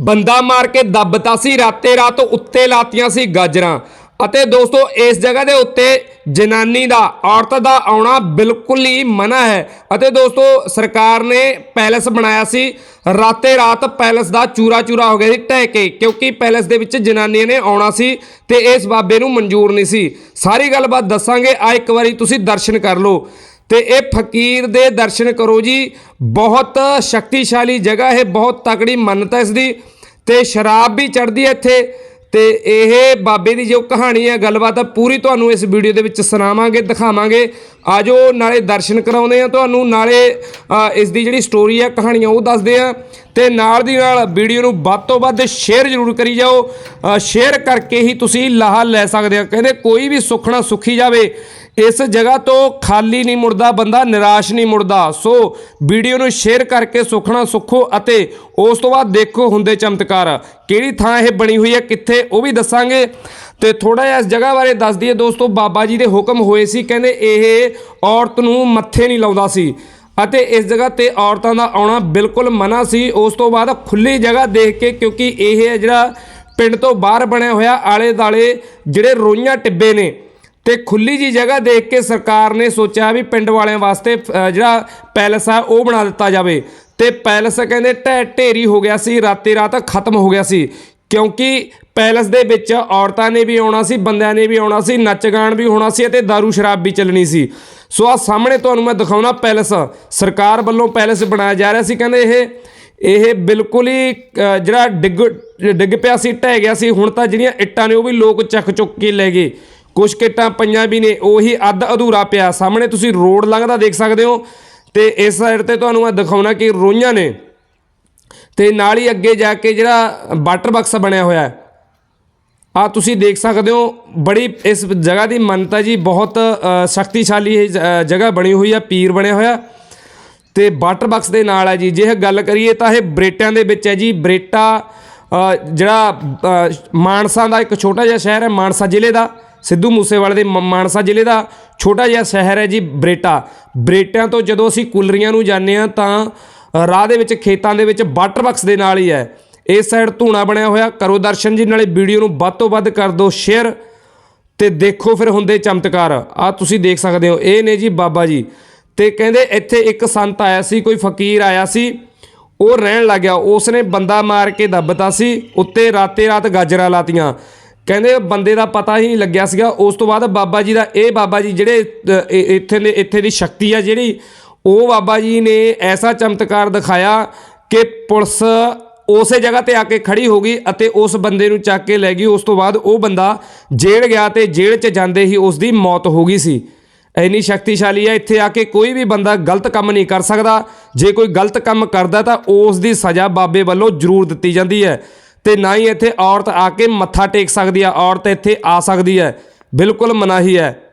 ਬੰਦਾ ਮਾਰ ਕੇ ਦੱਬਤਾ ਸੀ, ਰਾਤੇ ਰਾਤ ਉੱਤੇ ਲਾਤੀਆਂ ਸੀ ਗਾਜਰਾਂ। ਅਤੇ ਦੋਸਤੋ, ਇਸ ਜਗ੍ਹਾ ਦੇ ਉੱਤੇ ਜਨਾਨੀ ਦਾ, ਔਰਤ ਦਾ ਆਉਣਾ ਬਿਲਕੁਲ ਹੀ ਮਨਾ ਹੈ। ਅਤੇ ਦੋਸਤੋ, ਸਰਕਾਰ ਨੇ ਪੈਲਸ ਬਣਾਇਆ ਸੀ। ਰਾਤੇ ਰਾਤ ਪੈਲਸ ਦਾ ਚੂਰਾ ਚੂਰਾ ਹੋ ਗਿਆ ਸੀ, ਢਹਿ ਕੇ, ਕਿਉਂਕਿ ਪੈਲਸ ਦੇ ਵਿੱਚ ਜਨਾਨੀਆਂ ਨੇ ਆਉਣਾ ਸੀ ਤੇ ਇਸ ਬਾਬੇ ਨੂੰ ਮਨਜ਼ੂਰ ਨਹੀਂ ਸੀ। ਸਾਰੀ ਗੱਲਬਾਤ ਦੱਸਾਂਗੇ। ਆ ਇੱਕ ਵਾਰੀ ਤੁਸੀਂ ਦਰਸ਼ਨ ਕਰ ਲਓ। ਤੇ ਇਹ ਫਕੀਰ ਦੇ ਦਰਸ਼ਨ ਕਰੋ ਜੀ। ਬਹੁਤ ਸ਼ਕਤੀਸ਼ਾਲੀ ਜਗ੍ਹਾ ਹੈ ਬਹੁਤ ਤਕੜੀ ਮੰਨਤਾ ਹੈ ਇਸ ਦੀ ਤੇ ਸ਼ਰਾਬ ਵੀ ਚੜਦੀ ਹੈ ਇੱਥੇ। ਤੇ ਇਹ ਬਾਬੇ ਦੀ ਜੋ ਕਹਾਣੀ ਹੈ, ਗੱਲਬਾਤ ਹੈ, ਪੂਰੀ ਤੁਹਾਨੂੰ ਇਸ ਵੀਡੀਓ ਦੇ ਵਿੱਚ ਸੁਣਾਵਾਂਗੇ, ਦਿਖਾਵਾਂਗੇ। ਆਜੋ ਨਾਲੇ ਦਰਸ਼ਨ ਕਰਾਉਂਦੇ ਆ ਤੁਹਾਨੂੰ। ਨਾਲੇ ਇਸ ਦੀ ਜਿਹੜੀ ਸਟੋਰੀ ਹੈ ਕਹਾਣੀਆਂ ਉਹ ਦੱਸਦੇ ਆ ਤੇ ਨਾਲ ਦੀ ਨਾਲ ਵੀਡੀਓ ਨੂੰ ਵੱਧ ਤੋਂ ਵੱਧ ਸ਼ੇਅਰ ਜ਼ਰੂਰ ਕਰੀ ਜਾਓ। ਸ਼ੇਅਰ ਕਰਕੇ ਹੀ ਤੁਸੀਂ ਲਾਹਾ ਲੈ ਸਕਦੇ ਆ ਕਹਿੰਦੇ ਕੋਈ ਵੀ ਸੁਖਣਾ ਸੁਖੀ ਜਾਵੇ। ਇਸ ਜਗ੍ਹਾ ਤੋਂ ਖਾਲੀ ਨਹੀਂ ਮੁੜਦਾ, ਬੰਦਾ ਨਿਰਾਸ਼ ਨਹੀਂ ਮੁੜਦਾ। ਸੋ ਵੀਡੀਓ ਨੂੰ ਸ਼ੇਅਰ ਕਰਕੇ ਸੁਖਣਾ ਸੁਖੋ ਅਤੇ ਉਸ ਤੋਂ ਬਾਅਦ ਦੇਖੋ ਹੁੰਦੇ ਚਮਤਕਾਰ। ਕਿਹੜੀ ਥਾਂ ਇਹ ਬਣੀ ਹੋਈ ਹੈ, ਕਿੱਥੇ ਉਹ ਵੀ ਦੱਸਾਂਗੇ। ਤੇ ਥੋੜਾ ਜਿਹਾ ਇਸ ਜਗ੍ਹਾ ਬਾਰੇ ਦੱਸ ਦਈਏ ਦੋਸਤੋ, ਬਾਬਾ ਜੀ ਦੇ ਹੁਕਮ ਹੋਏ ਸੀ, ਕਹਿੰਦੇ ਇਹ ਔਰਤ ਨੂੰ ਮੱਥੇ ਨਹੀਂ ਲਾਉਂਦਾ ਸੀ। ਅਤੇ ਇਸ ਜਗ੍ਹਾ ਤੇ ਔਰਤਾਂ ਦਾ ਆਉਣਾ ਬਿਲਕੁਲ ਮਨਾ ਸੀ। ਉਸ ਤੋਂ ਬਾਅਦ ਖੁੱਲੀ ਜਗ੍ਹਾ ਦੇਖ ਕੇ, ਕਿਉਂਕਿ ਇਹ ਹੈ ਜਿਹੜਾ ਪਿੰਡ ਤੋਂ ਬਾਹਰ ਬਣਿਆ ਹੋਇਆ ਆਲੇ ਦਾਲੇ ਜਿਹੜੇ ਰੋਈਆਂ ਟਿੱਬੇ ਨੇ ਤੇ ਖੁੱਲੀ ਜੀ ਜਗ੍ਹਾ ਦੇਖ ਕੇ ਸਰਕਾਰ ਨੇ ਸੋਚਿਆ ਵੀ ਪਿੰਡ ਵਾਲਿਆਂ ਵਾਸਤੇ ਅ, ਜਿਹੜਾ ਪੈਲਸ ਆ ਉਹ ਬਣਾ ਦਿੱਤਾ ਜਾਵੇ। ਤੇ ਪੈਲਸ ਕਹਿੰਦੇ ਢਹਿ ਢੇਰੀ ਹੋ ਗਿਆ ਸੀ ਰਾਤੇ ਰਾਤ ਖਤਮ ਹੋ ਗਿਆ ਸੀ। ਕਿਉਂਕਿ ਪੈਲਸ ਦੇ ਵਿੱਚ ਔਰਤਾਂ ਨੇ ਵੀ ਆਉਣਾ ਸੀ ਬੰਦਿਆਂ ਨੇ ਵੀ ਆਉਣਾ ਸੀ ਨੱਚ ਗਾਣ ਵੀ ਹੋਣਾ ਸੀ ਅਤੇ दारू ਸ਼ਰਾਬ ਵੀ ਚੱਲਣੀ ਸੀ। ਸੋ ਆ ਸਾਹਮਣੇ ਤੁਹਾਨੂੰ ਮੈਂ ਦਿਖਾਉਣਾ ਪੈਲਸ। ਸਰਕਾਰ ਵੱਲੋਂ ਪੈਲਸ ਬਣਾਇਆ ਜਾ ਰਿਹਾ ਸੀ ਕਹਿੰਦੇ ਇਹ ਇਹ ਬਿਲਕੁਲ ਹੀ ਜਿਹੜਾ ਡਿੱਗ ਡਿੱਗ ਪਿਆ ਸੀ ਢਹਿ ਗਿਆ ਸੀ। ਹੁਣ ਤਾਂ ਜਿਹੜੀਆਂ ਇੱਟਾਂ ਨੇ ਉਹ ਵੀ ਲੋਕ ਚੱਕ ਚੁੱਕ ਕੇ ਲੈ ਗਏ। ਕੁਝ ਕਿੱਟਾਂ ਪਈਆਂ ਵੀ ਨੇ, ਉਹੀ ਅੱਧ ਅਧੂਰਾ ਪਿਆ। ਸਾਹਮਣੇ ਤੁਸੀਂ ਰੋਡ ਲੰਘਦਾ ਦੇਖ ਸਕਦੇ ਹੋ ਤੇ ਇਸ ਸਾਈਡ ਤੇ ਤੁਹਾਨੂੰ ਮੈਂ ਦਿਖਾਉਣਾ ਕਿ ਰੋਈਆਂ ਨੇ ਤੇ ਨਾਲ ਹੀ ਅੱਗੇ ਜਾ ਕੇ ਜਿਹੜਾ ਵਾਟਰ ਬਾਕਸ ਬਣਿਆ ਹੋਇਆ ਹੈ। ਆ ਤੁਸੀਂ ਦੇਖ ਸਕਦੇ ਹੋ, ਬੜੀ ਇਸ ਜਗ੍ਹਾ ਦੀ ਮੰਨਤਾ ਜੀ, ਬਹੁਤ ਸ਼ਕਤੀਸ਼ਾਲੀ ਇਹ ਜਗ੍ਹਾ ਬਣੀ ਹੋਈ ਆ, ਪੀਰ ਬਣਿਆ ਹੋਇਆ। ਤੇ ਵਾਟਰ ਬਾਕਸ ਦੇ ਨਾਲ ਹੈ ਜੀ, ਜੇ ਗੱਲ ਕਰੀਏ ਤਾਂ ਇਹ ਬਰੇਟਿਆਂ ਦੇ ਵਿੱਚ ਹੈ ਜੀ, ਬਰੇਟਾ ਜਿਹੜਾ ਮਾਨਸਾ ਦਾ ਇੱਕ ਛੋਟਾ ਜਿਹਾ ਸ਼ਹਿਰ ਹੈ, ਮਾਨਸਾ ਜ਼ਿਲ੍ਹੇ ਦਾ। ਸਿੱਧੂ ਮੂਸੇਵਾਲੇ ਦੇ ਮ- ਮਾਨਸਾ ਜ਼ਿਲ੍ਹੇ ਦਾ ਛੋਟਾ ਜਿਹਾ ਸ਼ਹਿਰ ਹੈ ਜੀ ਬਰੇਟਾ। ਬਰੇਟਿਆਂ ਤੋਂ ਜਦੋਂ ਅਸੀਂ ਕੁਲਰੀਆਂ ਨੂੰ ਜਾਂਦੇ ਆ ਤਾਂ ਰਾਹ ਦੇ ਵਿੱਚ ਖੇਤਾਂ ਦੇ ਵਿੱਚ ਵਾਟਰ ਬਾਕਸ ਦੇ ਨਾਲ ਹੀ ਹੈ। ਇਸ ਸਾਈਡ ਧੂਣਾ ਬਣਿਆ ਹੋਇਆ। ਕਰੋ ਦਰਸ਼ਨ ਜੀ, ਨਾਲੇ ਵੀਡੀਓ ਨੂੰ ਵੱਧ ਤੋਂ ਵੱਧ ਕਰ ਦਿਓ, ਸ਼ੇਅਰ ਤੇ ਦੇਖੋ ਫਿਰ ਹੁੰਦੇ ਚਮਤਕਾਰ। ਆ ਤੁਸੀਂ ਦੇਖ ਸਕਦੇ ਹੋ, ਇਹ ਨੇ ਜੀ ਬਾਬਾ ਜੀ। ਤੇ ਕਹਿੰਦੇ ਇੱਥੇ ਇੱਕ ਸੰਤ ਆਇਆ ਸੀ, ਕੋਈ ਫਕੀਰ ਆਇਆ ਸੀ। ਉਹ ਰਹਿਣ ਲੱਗਿਆ। ਉਸਨੇ ਬੰਦਾ ਮਾਰ ਕੇ ਦੱਬਤਾ ਸੀ, ਉੱਤੇ ਰਾਤੇ ਰਾਤ ਗਾਜਰਾਂ ਲਾਤੀਆਂ। ਕਹਿੰਦੇ ਬੰਦੇ ਦਾ ਪਤਾ ਹੀ ਨਹੀਂ ਲੱਗਿਆ ਸੀਗਾ। ਉਸ ਤੋਂ ਬਾਅਦ ਬਾਬਾ ਜੀ ਦਾ ਇਹ ਬਾਬਾ ਜੀ ਜਿਹੜੇ ਇੱਥੇ ਦੇ ਇੱਥੇ ਦੀ ਸ਼ਕਤੀ ਆ ਜਿਹੜੀ, ਉਹ ਬਾਬਾ ਜੀ ਨੇ ਐਸਾ ਚਮਤਕਾਰ ਦਿਖਾਇਆ ਕਿ ਪੁਲਿਸ ਉਸੇ ਜਗ੍ਹਾ ਤੇ ਆ ਕੇ ਖੜੀ ਹੋ ਗਈ ਅਤੇ ਉਸ ਬੰਦੇ ਨੂੰ ਚੱਕ ਕੇ ਲੈ ਗਈ। ਉਸ ਤੋਂ ਬਾਅਦ ਉਹ ਬੰਦਾ ਜੇਲ੍ਹ ਗਿਆ ਤੇ ਜੇਲ੍ਹ 'ਚ ਜਾਂਦੇ ਹੀ ਉਸ ਦੀ ਮੌਤ ਹੋ ਗਈ ਸੀ। ਇੰਨੀ ਸ਼ਕਤੀਸ਼ਾਲੀ ਹੈ ਇੱਥੇ ਆ ਕੇ ਕੋਈ ਵੀ ਬੰਦਾ ਗਲਤ ਕੰਮ ਨਹੀਂ ਕਰ ਸਕਦਾ। ਜੇ ਕੋਈ ਗਲਤ ਕੰਮ ਕਰਦਾ ਤਾਂ ਉਸ ਦੀ ਸਜ਼ਾ ਬਾਬੇ ਵੱਲੋਂ ਜ਼ਰੂਰ ਦਿੱਤੀ ਜਾਂਦੀ ਹੈ। ਤੇ ਨਾ ਹੀ ਇੱਥੇ ਔਰਤ ਆ ਕੇ ਮੱਥਾ ਟੇਕ ਸਕਦੀ ਹੈ ਔਰਤ ਇੱਥੇ ਆ ਸਕਦੀ ਹੈ। ਬਿਲਕੁਲ ਮਨਾਹੀ ਹੈ।